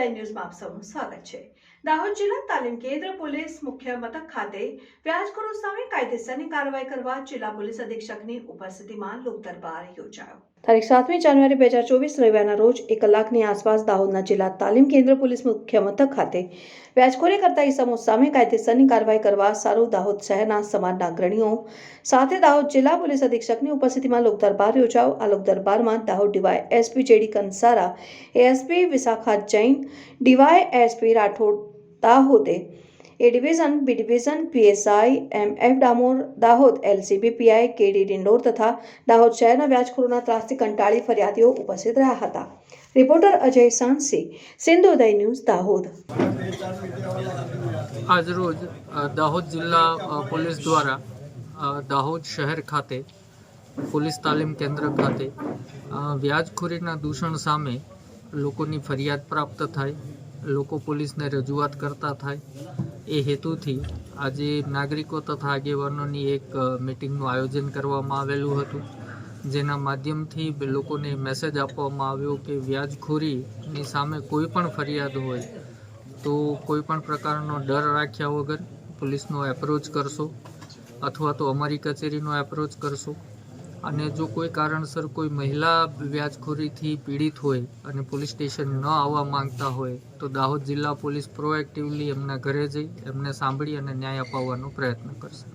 સિંધોદય ન્યૂઝમાં આપ સૌનું સ્વાગત છે. દાહોદ જિલ્લા તાલીમ કેન્દ્ર પોલીસ મુખ્ય મથક ખાતે વ્યાજખોરો સામે કાયદેસરની કાર્યવાહી કરવા જિલ્લા પોલીસ અધિક્ષકની ઉપસ્થિતિમાં લોક યોજાયો. તારીખ સાતમી જાન્યુઆરી બે હજાર ચોવીસ રવિવારના રોજ એક કલાકની આસપાસ દાહોદના જિલ્લા તાલીમ કેન્દ્ર પોલીસ મુખ્ય મથક ખાતે વ્યાજખોરી કરતા ઇસમો સામે કાયદેસરની કાર્યવાહી કરવા સારું દાહોદ શહેરના સમાજના અગ્રણીઓ સાથે દાહોદ જિલ્લા પોલીસ અધિક્ષકની ઉપસ્થિતિમાં લોક દરબાર યોજાયો. આ લોક દરબારમાં Dahod DY SP JD Kansara, ASP Vishakha Jain DY SP Rathod દાહોદે, A division, B division, PSI M F Damor, Dahod, LCB, PI, KD, Dindor તથા દાહોદ શહેરના વ્યાજખોરોના ત્રાસથી કંટાળી ફરિયાદીઓ ઉપસ્થિત રહ્યા હતા. Reporter Ajay Sansi, Sindhoday news, Dahod. આજરોજ દાહોદ જિલ્લા પોલીસ દ્વારા દાહોદ શહેર ખાતે, પોલીસ તાલીમ કેન્દ્ર ખાતે વ્યાજખોરીના દૂષણ સામે લોકોની ફરિયાદ પ્રાપ્ત થાય, લોકો પોલીસને રજૂઆત કરતા થાય. એ હેતુથી આજે નાગરિકો તથા આગેવાનોની એક મિટિંગનું આયોજન કરવામાં આવેલું હતું, જેના માધ્યમથી લોકોને મેસેજ આપવામાં આવ્યો કે વ્યાજખોરીની સામે કોઈ પણ ફરિયાદ હોય, તો કોઈ પણ પ્રકારનો ડર રાખ્યા વગર પોલીસનો એપ્રોચ કરશો, અથવા તો અમારી કચેરીનો એપ્રોચ કરશો. અને જો કોઈ કારણસર કોઈ મહિલા વ્યાજખોરીથી પીડિત હોય અને પોલીસ સ્ટેશન ન આવવા માંગતા હોય, તો દાહોદ જિલ્લા પોલીસ પ્રોએક્ટિવલી એમના ઘરે જઈ એમને સાંભળી અને ન્યાય અપાવવાનો પ્રયત્ન કરશે.